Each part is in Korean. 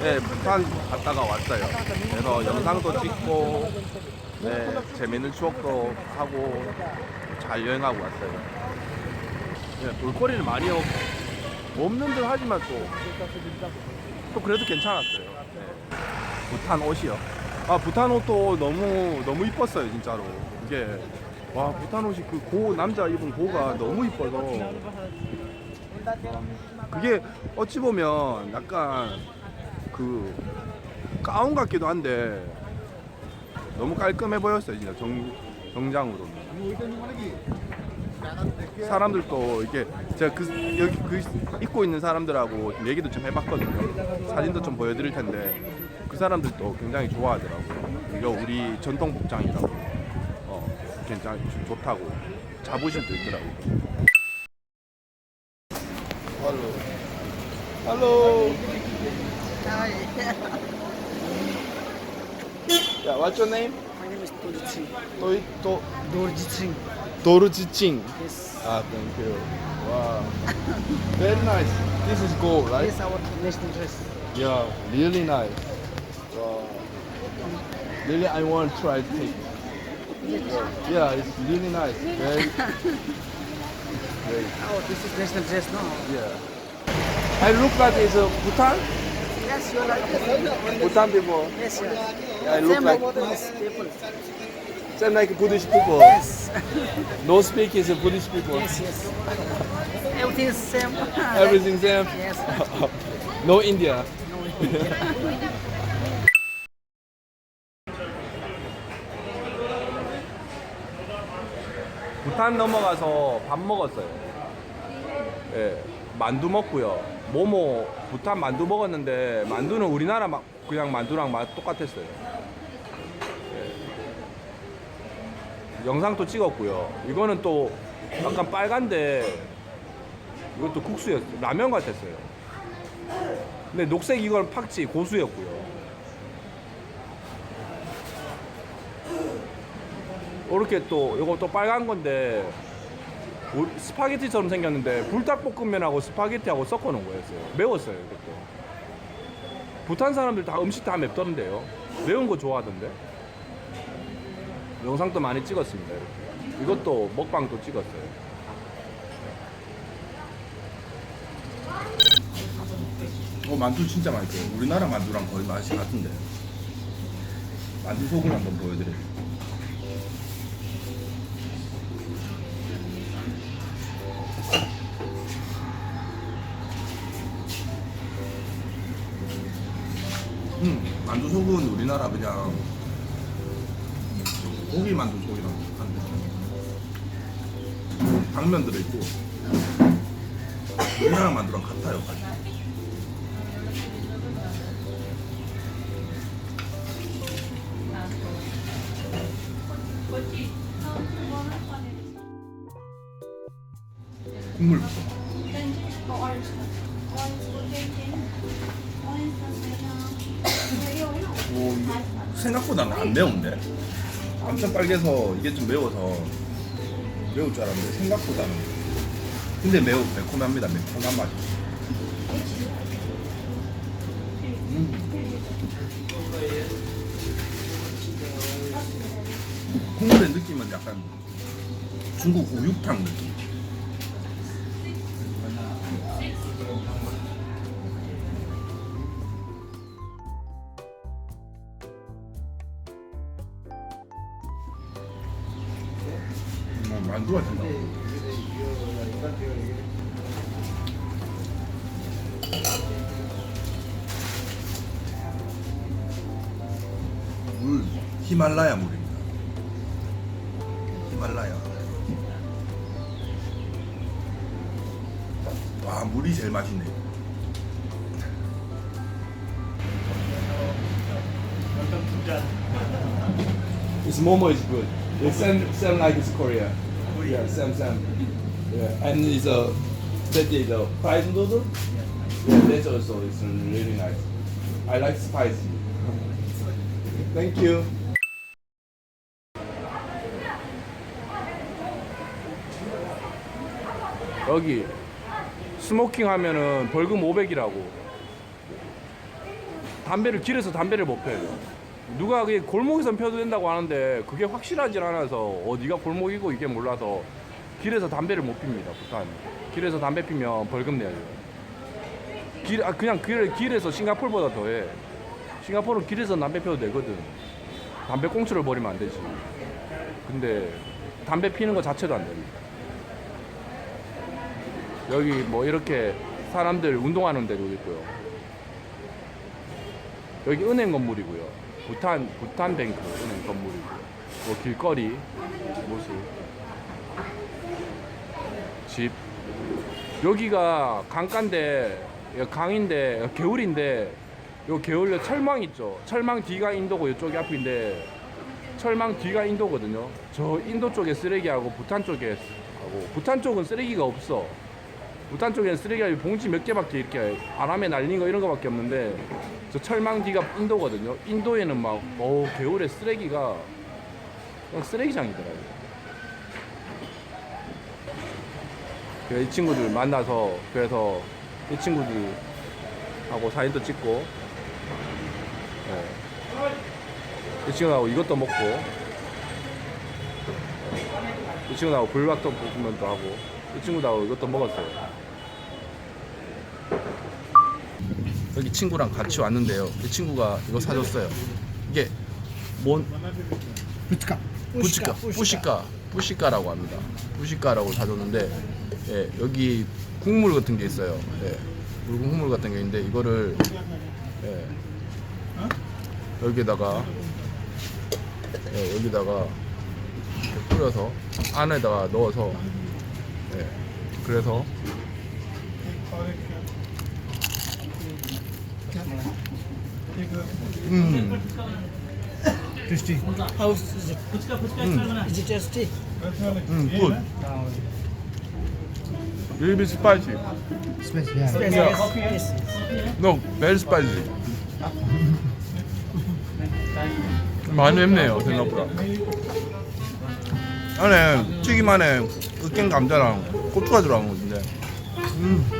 네, 부산 갔다가 왔어요. 그래서 영상도 찍고, 네, 재밌는 추억도 하고, 잘 여행하고 왔어요. 네, 볼거리는 많이 없, 없는 듯 하지만 또, 또 그래도 괜찮았어요. 네. 부탄 옷이요. 아, 부탄 옷도 너무, 너무 이뻤어요, 진짜로. 이게, 와, 부탄 옷이 그 고, 남자 입은 고가 너무 이뻐서. 그게 어찌 보면 약간 그 가운 같기도 한데 너무 깔끔해 보였어요 진짜 정, 정장으로는. 사람들도 이게 제가 그 여기 그 입고 있는 사람들하고 좀 얘기도 좀 해봤거든요. 사진도 좀 보여드릴 텐데 그 사람들도 굉장히 좋아하더라고요. 이거 우리 전통 복장이라고. 어 굉장히 좋다고 자부심도 있더라고요 Hello. Hello. Hi. Yeah, what's your name? My name is Dorjit Singh. Do, do, Dorjit Singh. Dorji Ching. Yes. Ah, thank you. Wow. Very nice. This is gold, right? Yes, our national dress. Yeah, really nice. Wow. Really, I want to try it. Yeah, it's really nice. Very, very. Oh, this is national dress, no? Yeah. I look like it's a Bhutan. Yes, you are like Bhutan people. Yes, yes. Yeah, I look Same like like people. same like Buddhist people. Yes. No speak is a Buddhist people. yes, yes. Everything is same. Everything same. Yes. no India. 부탄 넘어가서 밥 먹었어요. 예, 만두 먹고요. 모모 부탄 만두 먹었는데 만두는 우리나라 막 그냥 만두랑 맛 똑같았어요. 예. 영상도 찍었고요. 이거는 또 약간 빨간데 이것도 국수였어요. 라면 같았어요. 근데 녹색 이건 팍지 고수였고요. 이렇게 또 이거 또 빨간 건데 우- 스파게티처럼 생겼는데 불닭볶음면하고 스파게티하고 섞어 놓은 거였어요. 매웠어요, 이것도. 부탄 사람들 다 음식 다 맵던데요. 매운 거 좋아하던데. 영상도 많이 찍었습니다. 이렇게. 이것도 먹방도 찍었어요. 어 만두 진짜 맛있어요. 우리나라 만두랑 거의 맛이 같은데. 만두 소금 한번 보여드려요. 속은 우리나라 그냥 고기 만두 속이랑 비슷한데 당면 들어있고. 우리나라 만두랑 같아요 맛이 국물부터 생각보다는 안 매운데? 엄청 빨개서 이게 좀 매워서 매울 줄 알았는데 생각보다는 근데 매우 매콤합니다 매콤한 맛이. 음. 국물의 느낌은 약간 중국 우육탕 느낌 음, 만두가 진짜 물 히말라야 물입니다. 히말라야. 와 물이 제일 맛있네. It's Momo is good. It's same same like it's Korea. Yeah, same same. Yeah, and it's a that is a fried noodle. Yeah, that's also it's really nice. I like spicy. Thank you. 여기 스모킹 하면은 벌금 500이라고 담배를 길에서 담배를 못 펴요. 누가 그게 골목에서 펴도 된다고 하는데 그게 확실하지 않아서 어디가 골목이고 이게 몰라서 길에서 담배를 못 핍니다. 부탄. 길에서 담배 피면 벌금 내야 돼요. 길, 아, 그냥 길, 길에서 싱가포르보다 더해. 싱가포르는 길에서 담배 펴도 되거든. 담배 꽁초를 버리면 안 되지. 근데 담배 피는 거 자체도 안 됩니다. 여기 뭐 이렇게 사람들 운동하는 데도 있고요. 여기 은행 건물이고요. 부탄 부탄 뱅크 은행 건물이고. 뭐 길거리 모습. 집. 여기가 강가인데 강인데 개울인데 요 개울에 철망 있죠. 철망 뒤가 인도고 이쪽이 앞인데 철망 뒤가 인도거든요. 저 인도 쪽에 쓰레기하고 부탄 쪽에 하고 부탄 쪽은 쓰레기가 없어. 부탄 쪽에는 쓰레기가 봉지 몇 개밖에 이렇게 바람에 날린 거 이런 거밖에 없는데 저 철망 뒤가 인도거든요. 인도에는 막 어우 겨울에 쓰레기가 그냥 쓰레기장이더라고요. 이 친구들 만나서 그래서 이 친구들하고 사진도 찍고 네. 이 친구하고 이것도 먹고 이 친구하고 불닭볶음면도 하고 이 친구하고 이것도 먹었어요. 여기 친구랑 같이 왔는데요. 이 친구가 이거 사줬어요. 이게 뭔 Puchka. 부시카, 부시카, 부시카라고 합니다. 부시카라고 사줬는데 예, 여기 국물 같은 게 있어요. 예, 붉은 국물 같은 게 있는데 이거를 예, 여기다가 예, 여기다가 뿌려서 안에다가 넣어서 예, 그래서 음, Tasty. How is it? 음, Is it tasty? 음, good. Little bit spicy. Spicy. Yeah. Yeah. Yes. No, very spicy. 많이 맵네요 생각보다. 안에 튀김 안에 으깬 감자랑 고추가 들어간 건데, 음,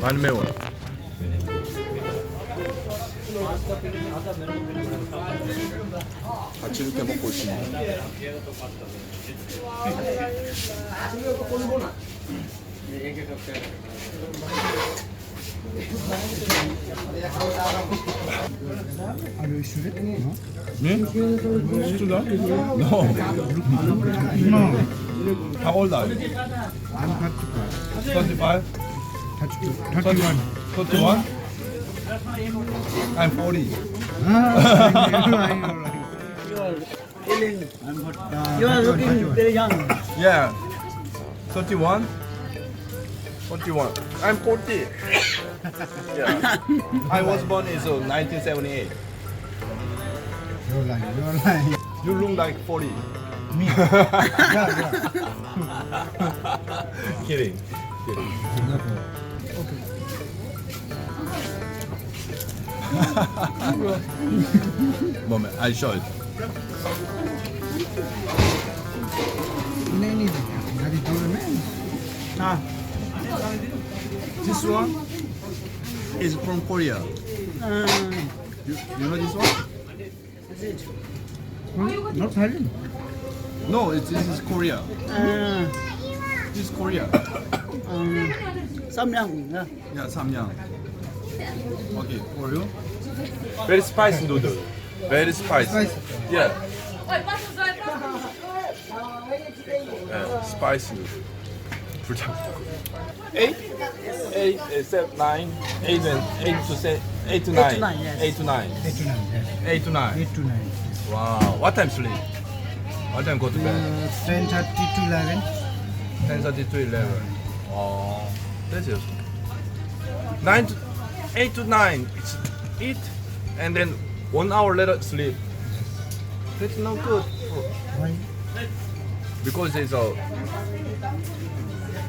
많이 매워요. 같이 이렇게 먹고 있습니다. No. 네? 진짜? No. No. How old are you? I'm 25? 32. 31. 31? I'm 40. Ah, I know, I know, right. You are looking very young. Yeah. 31? 41. I'm 40. yeah. I was born in uh, 1978. You're lying. You're lying. You look like 40. Me. yeah, yeah. kidding. Kidding. Okay. Moment, I show it. Nenini, not it man. Ah, this one is from Korea. Um. You, you know this one? Not Thailand No, it's, this is Korea. uh, This is Korea. um, Samyang yeah. Yeah, samyang. Okay, for you. Very spicy noodle. Very spicy. Spicy. Yeah. yeah spicy noodle. Eight, eight, uh, seven, nine, eight, and eight to se- eight to nine, nine, eight to nine, 8 to 9 yes eight to nine. 8 to 9 Wow. What time sleep? What time go to bed? uh, 10 30 to 11 Ten thirty to eleven. Oh, that's. Nine to eight to nine. It's eat, and then one hour later sleep. That's not good why because it's a.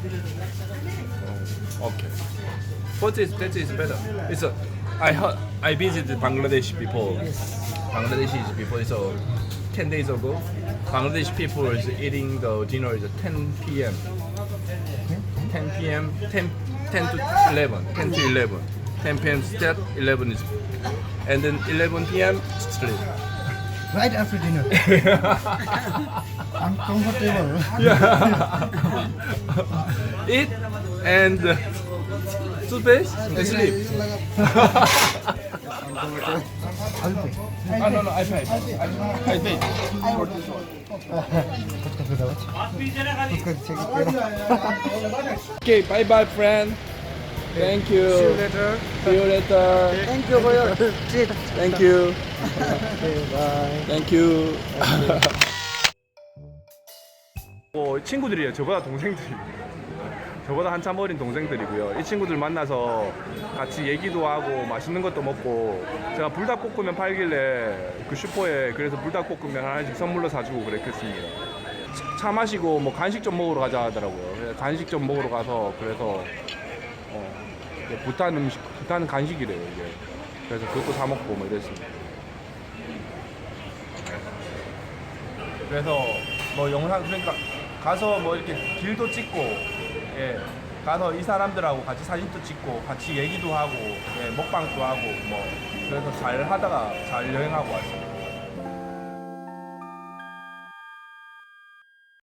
Oh, okay. But it's, that is better. It's a. I heard I visited Bangladesh before. Bangladesh is before so 10 days ago. Bangladesh people is eating the dinner is 10 p.m. 10 p.m. 10, 10 to 11. 10 to 11. 10 p.m. start 11 is and then 11 p.m. sleep. Right after dinner. Uncomfortable. Eat and toothpaste and sleep. Ah, no, no, I pay. I pay. Okay, bye bye, friend. Thank you. See you later. See you later. Thank you for your treat. Thank you. bye. Thank you. 어, 친구들이에요. 저보다 동생들이. 저보다 한참 어린 동생들이고요. 이 친구들 만나서 같이 얘기도 하고 맛있는 것도 먹고 제가 불닭볶음면 팔길래 그 슈퍼에 그래서 불닭볶음면 하나씩 선물로 사주고 그랬겠습니다. 차 마시고 뭐 간식 좀 먹으러 가자 하더라고요. 간식 좀 먹으러 가서 그래서 어, 부탄 음식, 부탄 간식이래요 이게. 그래서 그것도 사 먹고 뭐 이랬습니다. 그래서 뭐 영상 그러니까 가서 뭐 이렇게 길도 찍고 예 가서 이 사람들하고 같이 사진도 찍고 같이 얘기도 하고 예 먹방도 하고 뭐 그래서 잘 하다가 잘 여행하고 왔습니다.